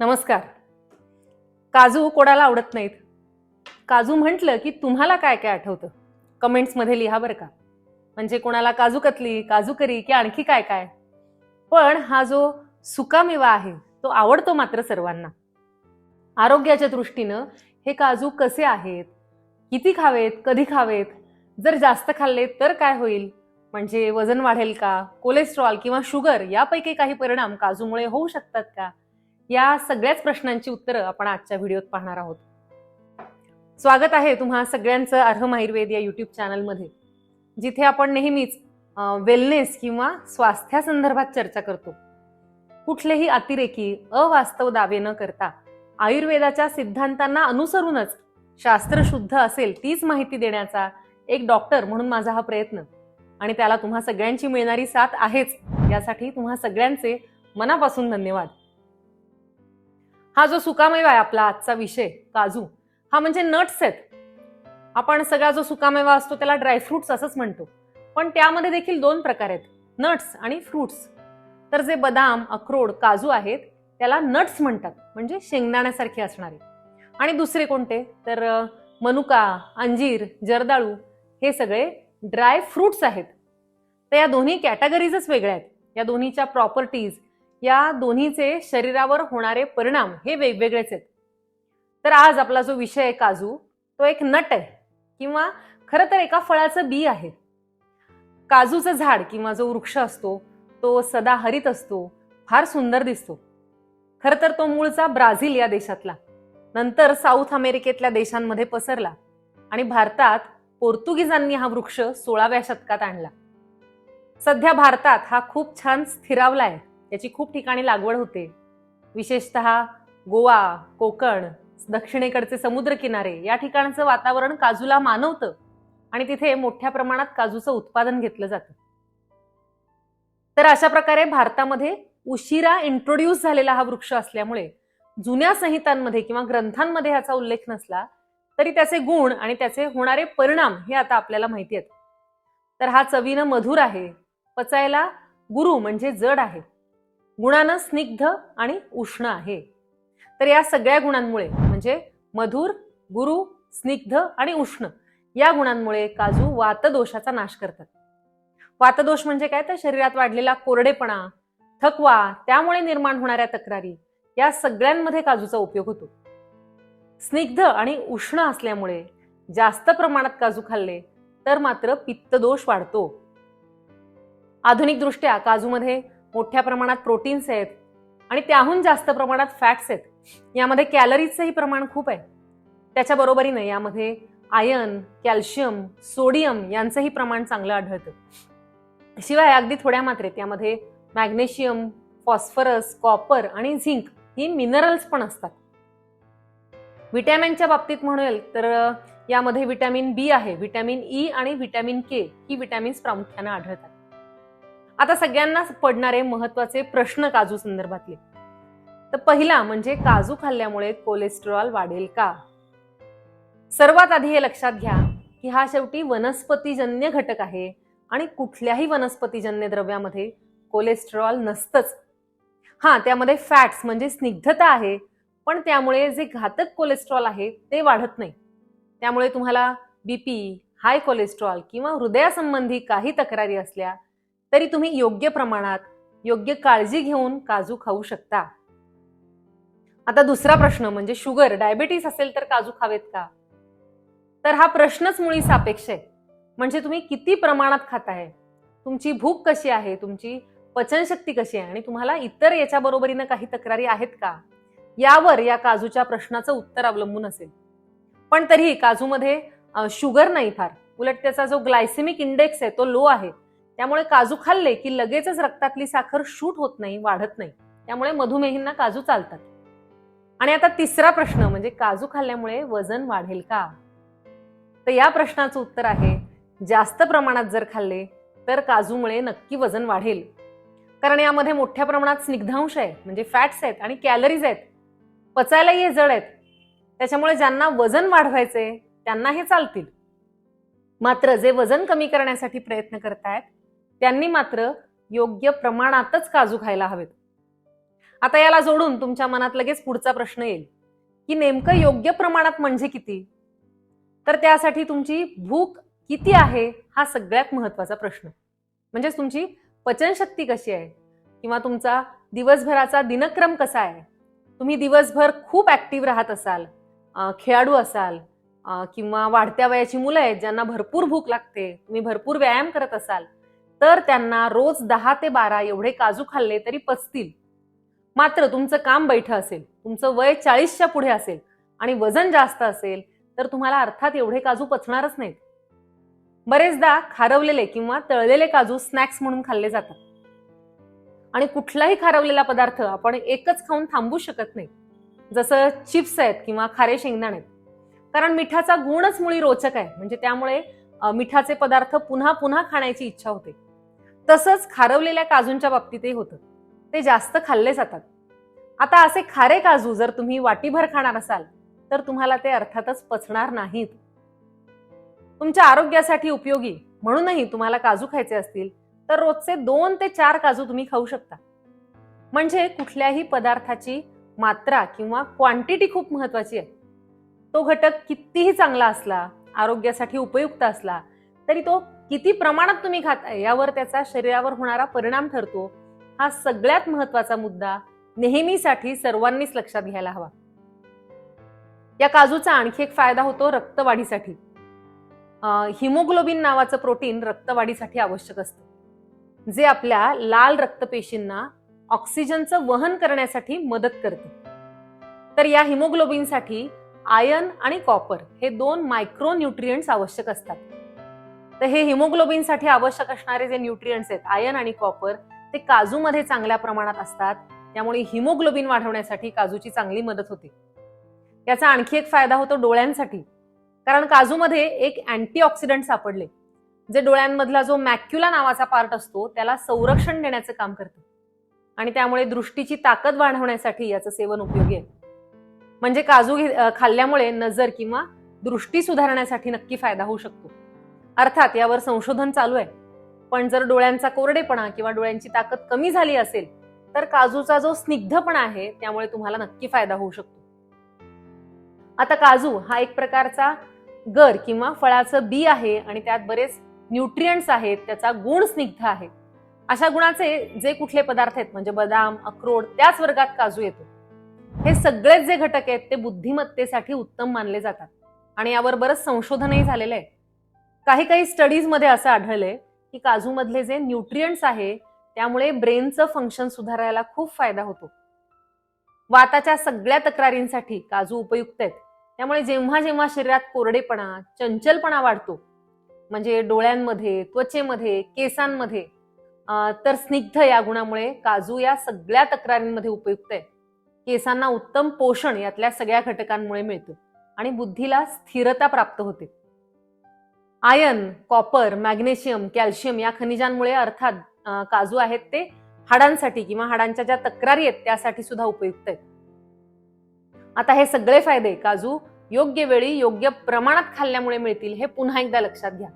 नमस्कार. काजू कोणाला आवडत नाहीत. काजू म्हटलं की तुम्हाला काय काय आठवतं? कमेंट्समध्ये लिहा बरं का. म्हणजे कोणाला काजू कतली काजू करी की आणखी काय काय? पण हा जो सुकामेवा आहे तो आवडतो मात्र सर्वांना. आरोग्याच्या दृष्टीनं हे काजू कसे आहेत? किती खावेत? कधी खावेत? जर जास्त खाल्ले तर काय होईल? म्हणजे वजन वाढेल का? कोलेस्ट्रॉल किंवा शुगर यापैकी काही परिणाम काजूमुळे होऊ शकतात का? या सगळ्याच प्रश्नांची उत्तरं आपण आजच्या व्हिडिओत पाहणार आहोत. स्वागत आहे तुम्हा सगळ्यांचं अर्हम आयुर्वेद या युट्यूब चॅनलमध्ये जिथे आपण नेहमीच वेलनेस किंवा स्वास्थ्यासंदर्भात चर्चा करतो. कुठलेही अतिरेकी अवास्तव दावे न करता आयुर्वेदाच्या सिद्धांतांना अनुसरूनच शास्त्रशुद्ध असेल तीच माहिती देण्याचा एक डॉक्टर म्हणून माझा हा प्रयत्न. आणि त्याला तुम्हा सगळ्यांची मिळणारी साथ आहेच यासाठी तुम्हा सगळ्यांचे मनापासून धन्यवाद. हा जो सुकामेवा आहे आपला आजचा विषय काजू हा म्हणजे नट्स आहेत. आपण सगळा जो सुकामेवा असतो त्याला ड्रायफ्रुट्स असंच म्हणतो. पण त्यामध्ये देखील दोन प्रकार आहेत नट्स आणि फ्रुट्स तर जे बदाम अक्रोड काजू आहेत त्याला नट्स म्हणतात म्हणजे शेंगदाण्यासारखे असणारे. आणि दुसरे कोणते? तर मनुका अंजीर जर्दाळू हे सगळे ड्राय फ्रुट्स आहेत. तर या दोन्ही कॅटेगरीजच वेगळ्या आहेत. या दोन्हीच्या प्रॉपर्टीज या दोन्हीचे शरीरावर होणारे परिणाम हे वेगवेगळेच आहेत. तर आज आपला जो विषय आहे काजू तो एक नट आहे किंवा खरं तर एका फळाचं बी आहे. काजूचं झाड किंवा जो वृक्ष असतो तो सदा हरित असतो फार सुंदर दिसतो. खरं तर तो मूळचा ब्राझील या देशातला नंतर साऊथ अमेरिकेतल्या देशांमध्ये पसरला आणि भारतात पोर्तुगीजांनी हा वृक्ष सोळाव्या शतकात आणला. सध्या भारतात हा खूप छान स्थिरावला आहे. याची खूप ठिकाणी लागवड होते. विशेषतः गोवा कोकण दक्षिणेकडचे समुद्रकिनारे या ठिकाणचं वातावरण काजूला मानवतं आणि तिथे मोठ्या प्रमाणात काजूचं उत्पादन घेतलं जातं. तर अशा प्रकारे भारतामध्ये उशिरा इंट्रोड्यूस झालेला हा वृक्ष असल्यामुळे जुन्या संहितांमध्ये किंवा ग्रंथांमध्ये याचा उल्लेख नसला तरी त्याचे गुण आणि त्याचे होणारे परिणाम हे आता आपल्याला माहिती आहेत. तर हा चवीनं मधुर आहे पचायला गुरु म्हणजे जड आहे. गुणानं स्निग्ध आणि उष्ण आहे. तर या सगळ्या गुणांमुळे म्हणजे मधुर गुरु स्निग्ध आणि उष्ण या गुणांमुळे काजू वातदोषाचा नाश करतात. वातदोष म्हणजे काय? तर शरीरात वाढलेला कोरडेपणा थकवा त्यामुळे निर्माण होणाऱ्या तक्रारी या सगळ्यांमध्ये काजूचा उपयोग होतो. स्निग्ध आणि उष्ण असल्यामुळे जास्त प्रमाणात काजू खाल्ले तर मात्र पित्तदोष वाढतो. आधुनिक दृष्ट्या काजूमध्ये मोठ्या प्रमाणात प्रोटीन्स आहेत आणि त्याहून जास्त प्रमाणात फॅट्स आहेत. यामध्ये कॅलरीजचंही प्रमाण खूप आहे. त्याच्या बरोबरीने यामध्ये आयर्न कॅल्शियम सोडियम यांचंही प्रमाण चांगलं आढळतं. शिवाय अगदी थोड्या मात्रेत यामध्ये मॅग्नेशियम फॉस्फरस कॉपर आणि झिंक ही मिनरल्स पण असतात. विटॅमिनच्या बाबतीत म्हणेल तर यामध्ये विटॅमिन बी आहे व्हिटॅमिन ई आणि व्हिटॅमिन के ही विटॅमिन्स प्रामुख्याने आढळतात. आता सगळ्यांनाच पडणारे महत्त्वाचे प्रश्न काजू संदर्भातले. तर पहिला म्हणजे काजू खाल्ल्यामुळे कोलेस्ट्रॉल वाढेल का? सर्वात आधी हे लक्षात घ्या की हा शेवटी वनस्पतीजन्य घटक आहे आणि कुठल्याही वनस्पतीजन्य द्रव्यामध्ये कोलेस्टेरॉल नसतंच. हा त्यामध्ये फॅट्स म्हणजे स्निग्धता आहे पण त्यामुळे जे घातक कोलेस्ट्रॉल आहे ते वाढत नाही. त्यामुळे तुम्हाला बीपी हाय कोलेस्ट्रॉल किंवा हृदयासंबंधी काही तक्रारी असल्या तरी तुम्ही योग्य प्रमाणात योग्य काळजी घेऊन काजू खाऊ शकता. आता दुसरा प्रश्न म्हणजे शुगर डायबिटीस असेल तर काजू खावेत का? तर हा प्रश्नच मुळी सापेक्ष आहे. म्हणजे तुम्ही किती प्रमाणात खाताय? तुमची भूक कशी आहे? तुमची पचनशक्ती कशी आहे? आणि तुम्हाला इतर याच्या बरोबरीनं काही तक्रारी आहेत का? यावर या काजूच्या प्रश्नाचं उत्तर अवलंबून असेल. पण तरीही काजूमध्ये शुगर नाही फार. उलट त्याचा जो ग्लायसेमिक इंडेक्स आहे तो लो आहे. त्यामुळे काजू खाल्ले की लगेचच रक्तातली साखर शूट होत नाही वाढत नाही. त्यामुळे मधुमेहींना काजू चालतात. आणि आता तिसरा प्रश्न म्हणजे काजू खाल्ल्यामुळे वजन वाढेल का? तर या प्रश्नाचं उत्तर आहे जास्त प्रमाणात जर खाल्ले तर काजूमुळे नक्की वजन वाढेल. कारण यामध्ये मोठ्या प्रमाणात स्निग्धांश आहे म्हणजे फॅट्स आहेत आणि कॅलरीज आहेत. पचायलाही हे जड आहेत. त्याच्यामुळे ज्यांना वजन वाढवायचे त्यांना हे चालतील. मात्र जे वजन कमी करण्यासाठी प्रयत्न करतायत त्यांनी मात्र योग्य प्रमाणातच काजू खायला हवेत. आता याला जोडून तुमच्या मनात लगेच पुढचा प्रश्न येईल की नेमकं योग्य प्रमाणात म्हणजे किती? तर त्यासाठी तुमची भूक किती आहे हा सगळ्यात महत्त्वाचा प्रश्न. म्हणजेच तुमची पचनशक्ती कशी आहे? किंवा तुमचा दिवसभराचा दिनक्रम कसा आहे? तुम्ही दिवसभर खूप ऍक्टिव्ह राहत असाल खेळाडू असाल किंवा वाढत्या वयाची मुलं आहेत ज्यांना भरपूर भूक लागते तुम्ही भरपूर व्यायाम करत असाल तर त्यांना रोज दहा ते बारा एवढे काजू खाल्ले तरी पचतील. मात्र तुमचं काम बैठं असेल तुमचं वय चाळीसच्या पुढे असेल आणि वजन जास्त असेल तर तुम्हाला अर्थात एवढे काजू पचणारच नाहीत. बरेचदा खारवलेले किंवा तळलेले काजू स्नॅक्स म्हणून खाल्ले जातात. आणि कुठलाही खारवलेला पदार्थ आपण एकच खाऊन थांबू शकत नाही. जसं चिप्स आहेत किंवा खारे शेंगदाणे आहेत. कारण मिठाचा गुणच मुळी रोचक आहे. म्हणजे त्यामुळे मिठाचे पदार्थ पुन्हा पुन्हा खाण्याची इच्छा होते. तसंच खारवलेल्या काजूंच्या बाबतीतही होतं. ते जास्त खाल्ले जातात. आता असे खारे काजू जर तुम्ही वाटीभर खाणार असाल तर तुम्हाला ते अर्थातच पचणार नाहीत. तुमच्या आरोग्यासाठी उपयोगी म्हणूनही तुम्हाला काजू खायचे असतील तर रोजचे दोन ते चार काजू तुम्ही खाऊ शकता. म्हणजे कुठल्याही पदार्थाची मात्रा किंवा क्वांटिटी खूप महत्वाची आहे. तो घटक कितीही चांगला असला आरोग्यासाठी उपयुक्त असला तरी तो किती प्रमाणात तुम्ही खाताय यावर त्याचा शरीरावर होणारा परिणाम ठरतो. हा सगळ्यात महत्त्वाचा मुद्दा नेहमीसाठी सर्वांनीच लक्षात घ्यायला हवा. या काजूचा आणखी एक फायदा होतो रक्तवाढीसाठी. हिमोग्लोबिन नावाचं प्रोटीन रक्तवाढीसाठी आवश्यक असतं. जे आपल्या लाल रक्तपेशींना ऑक्सिजनचं वहन करण्यासाठी मदत करते. तर या हिमोग्लोबिनसाठी आयर्न आणि कॉपर हे दोन मायक्रो न्यूट्रियंट्स आवश्यक असतात. तर हे हिमोग्लोबिनसाठी आवश्यक असणारे जे न्यूट्रियंट्स आहेत आयन आणि कॉपर ते काजूमध्ये चांगल्या प्रमाणात असतात. त्यामुळे हिमोग्लोबिन वाढवण्यासाठी काजूची चांगली मदत होते. याचा आणखी एक फायदा होतो डोळ्यांसाठी. कारण काजूमध्ये एक अँटीऑक्सिडंट सापडले जे डोळ्यांमधला जो मॅक्युला नावाचा पार्ट असतो त्याला संरक्षण देण्याचं काम करतं. आणि त्यामुळे दृष्टीची ताकद वाढवण्यासाठी याचं सेवन उपयोगी आहे. म्हणजे काजू खाल्ल्यामुळे नजर किंवा दृष्टी सुधारण्यासाठी नक्की फायदा होऊ शकतो. अर्थात यावर संशोधन चालू आहे. पण जर डोळ्यांचा कोरडेपणा किंवा डोळ्यांची ताकद कमी झाली असेल तर काजूचा जो स्निग्धपणा आहे त्यामुळे तुम्हाला नक्की फायदा होऊ शकतो. आता काजू हा एक प्रकारचा गर किंवा फळाचं बी आहे आणि त्यात बरेच न्यूट्रियंट्स आहेत त्याचा गुण स्निग्ध आहे. अशा गुणाचे जे कुठले पदार्थ आहेत म्हणजे बदाम अक्रोड त्याच वर्गात काजू येतो. हे सगळेच जे घटक आहेत ते बुद्धिमत्तेसाठी उत्तम मानले जातात. आणि यावर बरंच संशोधनही झालेलं आहे. काही काही स्टडीजमध्ये असं आढळलंय की काजूमधले जे न्यूट्रियंट्स आहे त्यामुळे ब्रेनचं फंक्शन सुधारायला खूप फायदा होतो. वाताच्या सगळ्या तक्रारींसाठी काजू उपयुक्त आहेत. त्यामुळे जेव्हा जेव्हा शरीरात कोरडेपणा चंचलपणा वाढतो म्हणजे डोळ्यांमध्ये त्वचेमध्ये केसांमध्ये तर स्निग्ध या गुणामुळे काजू या सगळ्या तक्रारींमध्ये उपयुक्त आहे केसांना उत्तम पोषण यातल्या सगळ्या घटकांमुळे मिळतं आणि बुद्धीला स्थिरता प्राप्त होते. आयन कॉपर मॅग्नेशियम कॅल्शियम या खनिजांमुळे अर्थात काजू आहेत ते हाडांसाठी किंवा हाडांच्या ज्या तक्रारी आहेत त्यासाठी सुद्धा उपयुक्त आहेत. आता हे सगळे फायदे काजू योग्य वेळी योग्य प्रमाणात खाल्ल्यामुळे मिळतील हे पुन्हा एकदा लक्षात घ्या.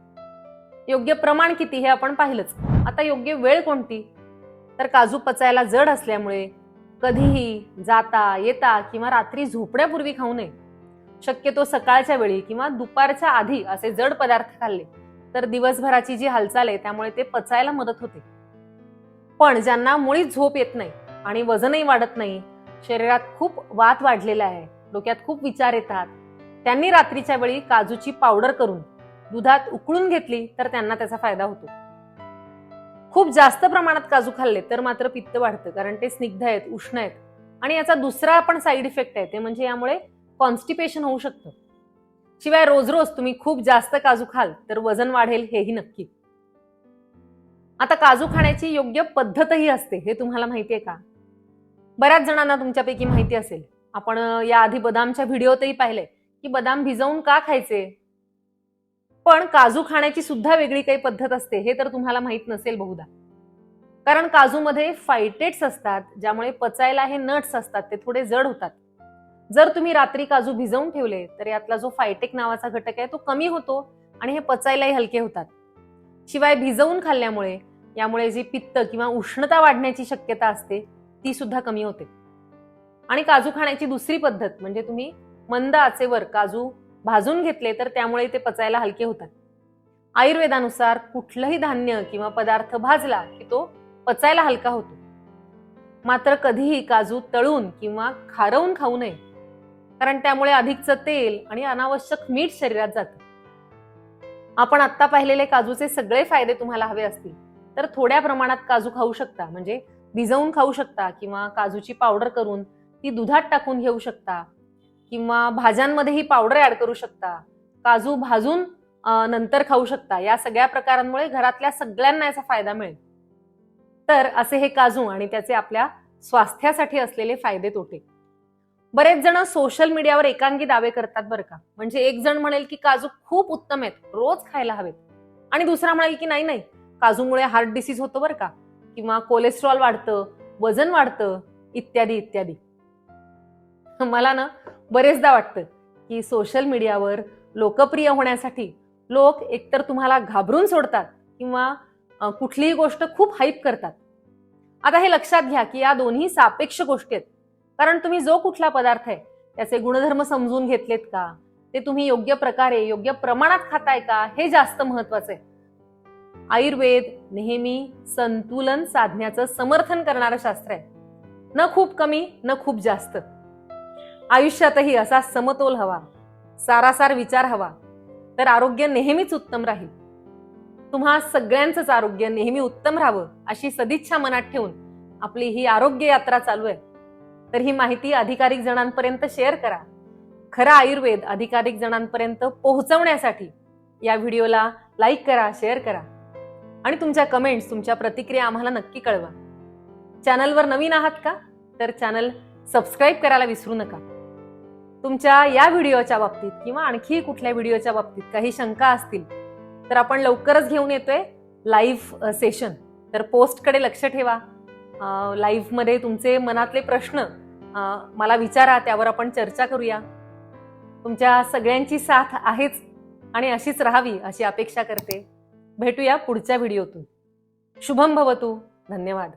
योग्य प्रमाण किती हे आपण पाहिलंच. आता योग्य वेळ कोणती? तर काजू पचायला जड असल्यामुळे कधीही जाता येता किंवा रात्री झोपण्यापूर्वी खाऊ नये. शक्यतो सकाळच्या वेळी किंवा दुपारच्या आधी असे जड पदार्थ खाल्ले तर दिवसभराची जी हालचाल आहे त्यामुळे ते पचायला मदत होते. पण ज्यांना मुळीच झोप येत नाही आणि वजनही वाढत नाही शरीरात खूप वात वाढलेला आहे डोक्यात खूप विचार येतात त्यांनी रात्रीच्या वेळी काजूची पावडर करून दुधात उकळून घेतली तर त्यांना त्याचा फायदा होतो. खूप जास्त प्रमाणात काजू खाल्ले तर मात्र पित्त वाढतं कारण ते स्निग्ध आहेत उष्ण आहेत आणि याचा दुसरा पण साईड इफेक्ट आहे ते म्हणजे यामुळे कॉन्स्टिपेशन होऊ शकतं. शिवाय रोज रोज तुम्ही खूप जास्त काजू खाल तर वजन वाढेल हेही नक्की. आता काजू खाण्याची योग्य पद्धतही असते हे तुम्हाला माहिती आहे का? बऱ्याच जणांना तुमच्यापैकी माहिती असेल. आपण याआधी बदामच्या व्हिडिओतही पाहिले की बदाम भिजवून का खायचे? पण काजू खाण्याची सुद्धा वेगळी काही पद्धत असते हे तर तुम्हाला माहीत नसेल बहुधा. कारण काजूमध्ये फायटेट्स असतात ज्यामुळे पचायला हे नट्स असतात ते थोडे जड होतात. जर तुम्ही रात्री काजू भिजवून ठेवले तर यातला जो फायटेक नावाचा घटक आहे तो कमी होतो आणि हे पचायलाही हलके होतात. शिवाय भिजवून खाल्ल्यामुळे यामुळे जी पित्त किंवा उष्णता वाढण्याची शक्यता असते ती सुद्धा कमी होते. आणि काजू खाण्याची दुसरी पद्धत म्हणजे तुम्ही मंद आचेवर काजू भाजून घेतले तर त्यामुळे ते पचायला हलके होतात. आयुर्वेदानुसार कुठलंही धान्य किंवा पदार्थ भाजला की तो पचायला हलका होतो. मात्र कधीही काजू तळून किंवा खारवून खाऊ नये. कारण त्यामुळे अधिकचं तेल आणि अनावश्यक मीठ शरीरात जातं. आपण आत्ता पाहिलेले काजूचे सगळे फायदे तुम्हाला हवे असतील तर थोड्या प्रमाणात काजू खाऊ शकता. म्हणजे भिजवून खाऊ शकता किंवा काजूची पावडर करून ती दुधात टाकून घेऊ शकता किंवा भाज्यांमध्ये ही पावडर ऍड करू शकता. काजू भाजून नंतर खाऊ शकता. या सगळ्या प्रकारांमुळे घरातल्या सगळ्यांना याचा फायदा मिळेल. तर असे हे काजू आणि त्याचे आपल्या स्वास्थ्यासाठी असलेले फायदे तोटे. बरेच जण सोशल मीडियावर एकांगी दावे करतात बरं का. म्हणजे एक जण म्हणेल की काजू खूप उत्तम आहेत रोज खायला हवेत. आणि दुसरा म्हणेल की नाही नाही काजूमुळे हार्ट डिसीज होतो बरं का. किंवा कोलेस्ट्रॉल वाढतं वजन वाढतं इत्यादी इत्यादी. मला ना बरेचदा वाटतं की सोशल मीडियावर लोकप्रिय होण्यासाठी लोक एकतर तुम्हाला घाबरून सोडतात किंवा कुठलीही गोष्ट खूप हाईप करतात. आता हे लक्षात घ्या की या दोन्ही सापेक्ष गोष्टी आहेत. कारण तुम्ही जो कुठला पदार्थ आहे त्याचे गुणधर्म समजून घेतलेत का? ते तुम्ही योग्य प्रकारे योग्य प्रमाणात खाताय का? हे जास्त महत्वाचं आहे. आयुर्वेद नेहमी संतुलन साधण्याचं समर्थन करणारं शास्त्र आहे. न खूप कमी न खूप जास्त. आयुष्यातही असा समतोल हवा सारासार विचार हवा तर आरोग्य नेहमीच उत्तम राहील. तुम्हा सगळ्यांचंच आरोग्य नेहमी उत्तम राहावं अशी सदिच्छा मनात ठेवून आपली ही आरोग्य यात्रा चालू आहे. तर ही माहिती अधिकाधिक जणांपर्यंत शेअर करा. खरा आयुर्वेद अधिकाधिक जणांपर्यंत पोहोचवण्यासाठी या व्हिडिओला लाईक करा शेअर करा आणि तुमच्या कमेंट्स तुमच्या प्रतिक्रिया आम्हाला नक्की कळवा. चॅनलवर नवीन आहात का? तर चॅनल सबस्क्राईब करायला विसरू नका. तुमच्या या व्हिडिओच्या बाबतीत किंवा आणखी कुठल्या व्हिडिओच्या बाबतीत काही शंका असतील तर आपण लवकरच घेऊन येतोय लाईव्ह सेशन तर पोस्टकडे लक्ष ठेवा. लाईव्हमध्ये तुमचे मनातले प्रश्न मला विचारा त्यावर आपण चर्चा करूया. तुमच्या सगळ्यांची साथ आहेच आणि अशीच राहावी अशी अपेक्षा करते. भेटूया पुढच्या व्हिडिओतून. शुभम भवतू. धन्यवाद.